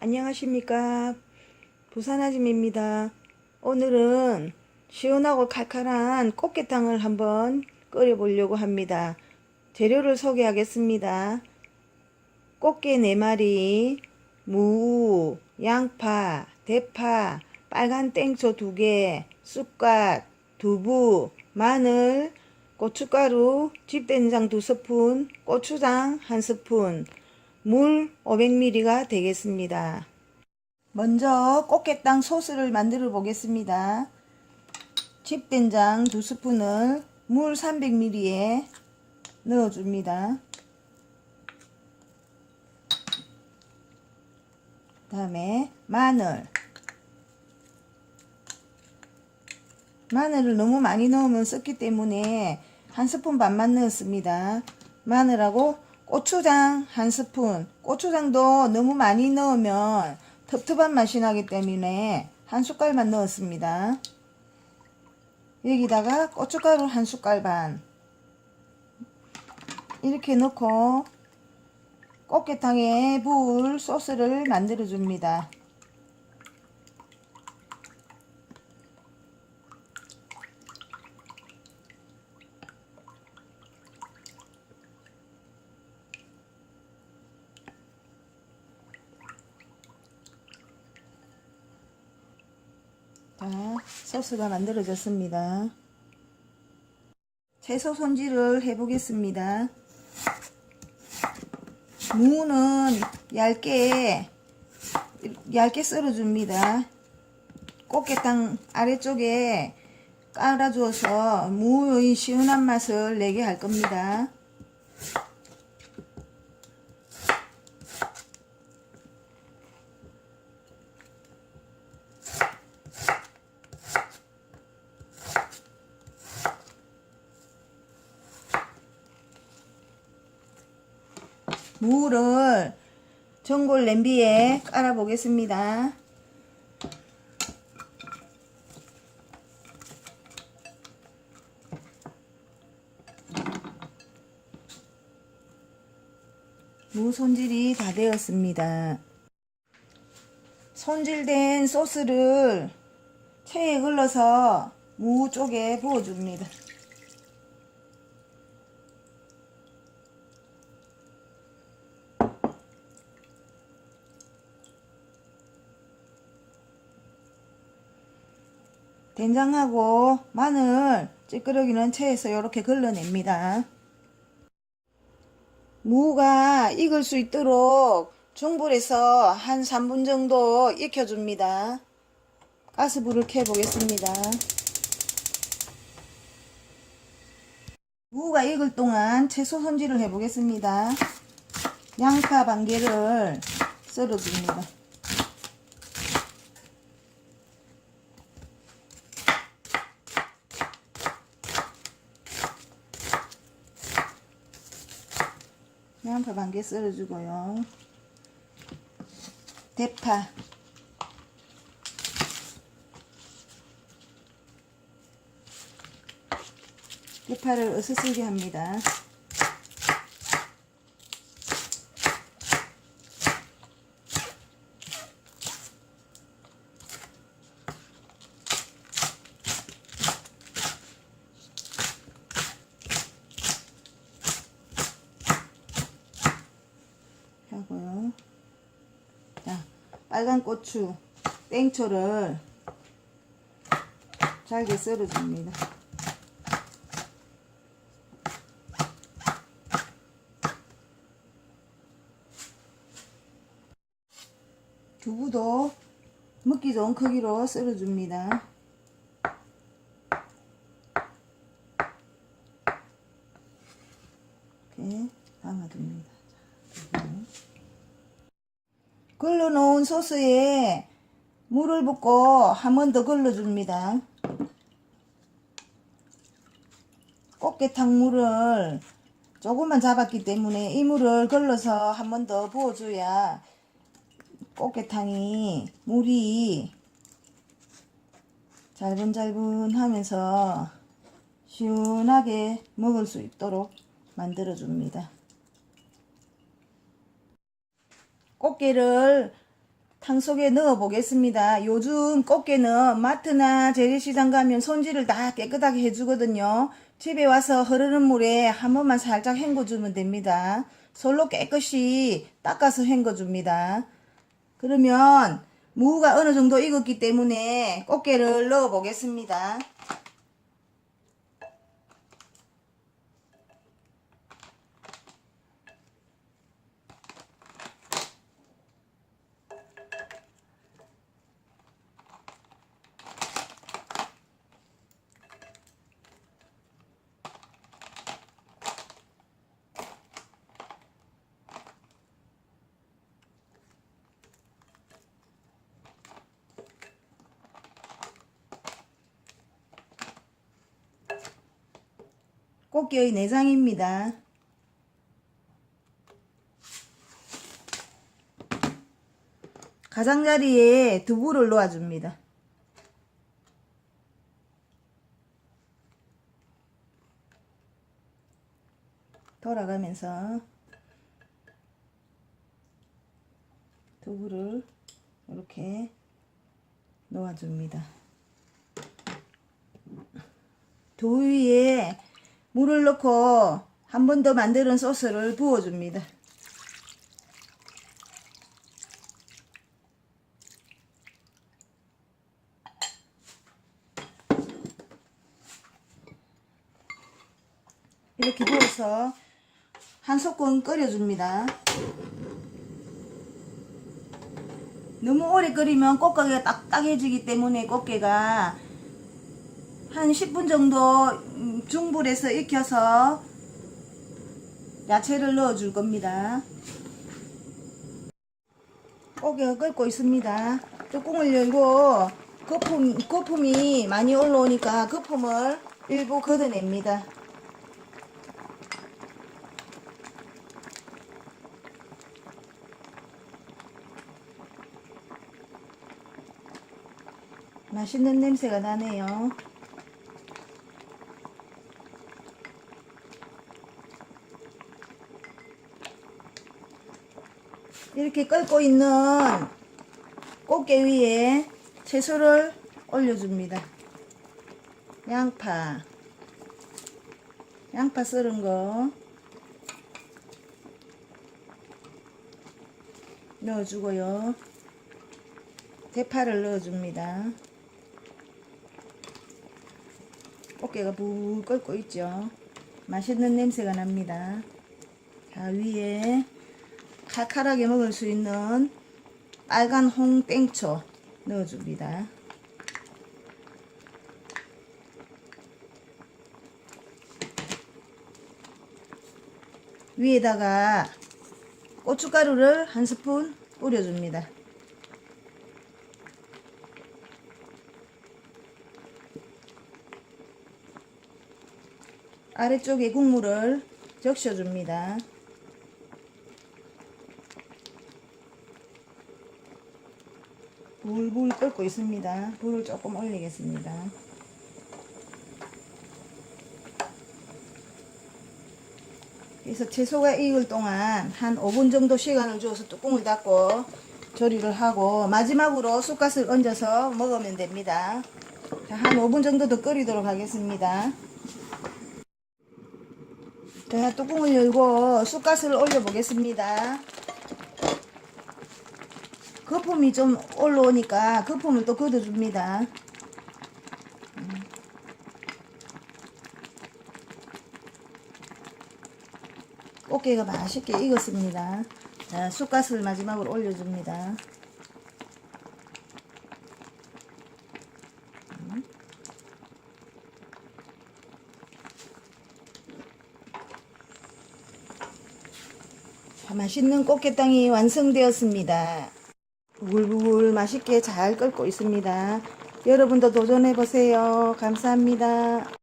안녕하십니까. 부산 아줌입니다. 오늘은 시원하고 칼칼한 꽃게탕을 한번 끓여 보려고 합니다. 재료를 소개하겠습니다. 꽃게 4마리 무, 양파, 대파, 빨간 땡초 2개, 쑥갓, 두부, 마늘, 고춧가루, 집된장 2스푼, 고추장 1스푼, 물 500ml가 되겠습니다. 먼저 꽃게땅 소스를 만들어 보겠습니다. 집된장 2스푼을 물 300ml에 넣어줍니다. 다음에 마늘 마늘을 너무 많이 넣으면 썩기 때문에 한 스푼 반만 넣었습니다. 마늘하고 고추장 한 스푼 고추장도 너무 많이 넣으면 텁텁한 맛이 나기 때문에 한 숟갈만 넣었습니다. 여기다가 고춧가루 한 숟갈 반 이렇게 넣고 꽃게탕에 부을 소스를 만들어 줍니다. 자, 소스가 만들어졌습니다. 채소 손질을 해보겠습니다. 무는 얇게 얇게 썰어줍니다. 꽃게탕 아래쪽에 깔아주어서 무의 시원한 맛을 내게 할 겁니다. 무를 전골 냄비에 깔아 보겠습니다. 무 손질이 다 되었습니다. 손질된 소스를 체에 흘러서 무 쪽에 부어줍니다. 된장하고 마늘 찌끄러기는 체에서 이렇게 걸러냅니다. 무가 익을 수 있도록 중불에서 한 3분 정도 익혀줍니다. 가스불을 켜보겠습니다. 무가 익을 동안 채소 손질을 해보겠습니다. 양파 반 개를 썰어줍니다. 양파 반 개 썰어주고요. 대파 대파를 으스스게 합니다. 하고요. 자, 빨간 고추, 땡초를 잘게 썰어줍니다. 두부도 먹기 좋은 크기로 썰어줍니다. 이렇게 담아둡니다. 걸러놓은 소스에 물을 붓고 한 번 더 걸러줍니다. 꽃게탕 물을 조금만 잡았기 때문에 이 물을 걸러서 한 번 더 부어줘야 꽃게탕이 물이 잘분잘분 하면서 시원하게 먹을 수 있도록 만들어 줍니다. 꽃게를 탕 속에 넣어 보겠습니다. 요즘 꽃게는 마트나 재래시장 가면 손질을 다 깨끗하게 해주거든요. 집에 와서 흐르는 물에 한 번만 살짝 헹궈주면 됩니다. 솔로 깨끗이 닦아서 헹궈줍니다. 그러면 무가 어느 정도 익었기 때문에 꽃게를 넣어 보겠습니다. 꽃게의 내장입니다. 가장자리에 두부를 놓아줍니다. 돌아가면서 두부를 이렇게 놓아줍니다. 두부 위에 물을 넣고 한 번 더 만드는 소스를 부어줍니다. 이렇게 부어서 한 소끔 끓여줍니다. 너무 오래 끓이면 꽃가게가 딱딱해지기 때문에 꽃게가 한 10분 정도 음, 중불에서 익혀서 야채를 넣어 줄 겁니다. 꽃게가 끓고 있습니다. 뚜껑을 열고 거품, 거품이 많이 올라오니까 거품을 일부 걷어냅니다. 맛있는 냄새가 나네요. 이렇게 끓고 있는 꽃게 위에 채소를 올려줍니다. 양파, 양파 썰은 거 넣어주고요. 대파를 넣어줍니다. 꽃게가 불 끓고 있죠. 맛있는 냄새가 납니다. 자, 위에 칼칼하게 먹을 수 있는 빨간 홍땡초 넣어줍니다. 위에다가 고춧가루를 한 스푼 뿌려줍니다. 아래쪽에 국물을 적셔줍니다. 불불 끓고 있습니다. 불을 조금 올리겠습니다. 그래서 채소가 익을 동안 한 5분 정도 시간을 줘서 뚜껑을 닫고 조리를 하고 마지막으로 쑥갓을 얹어서 먹으면 됩니다. 자, 한 5분 정도 더 끓이도록 하겠습니다. 자, 뚜껑을 열고 쑥갓을 올려 보겠습니다. 거품이 좀 올라오니까 거품을 또 걷어줍니다. 음. 꽃게가 맛있게 익었습니다. 자, 쑥갓을 마지막으로 올려줍니다. 음. 자, 맛있는 꽃게땅이 완성되었습니다. 부글부글 맛있게 잘 끓고 있습니다. 여러분도 도전해 보세요. 감사합니다.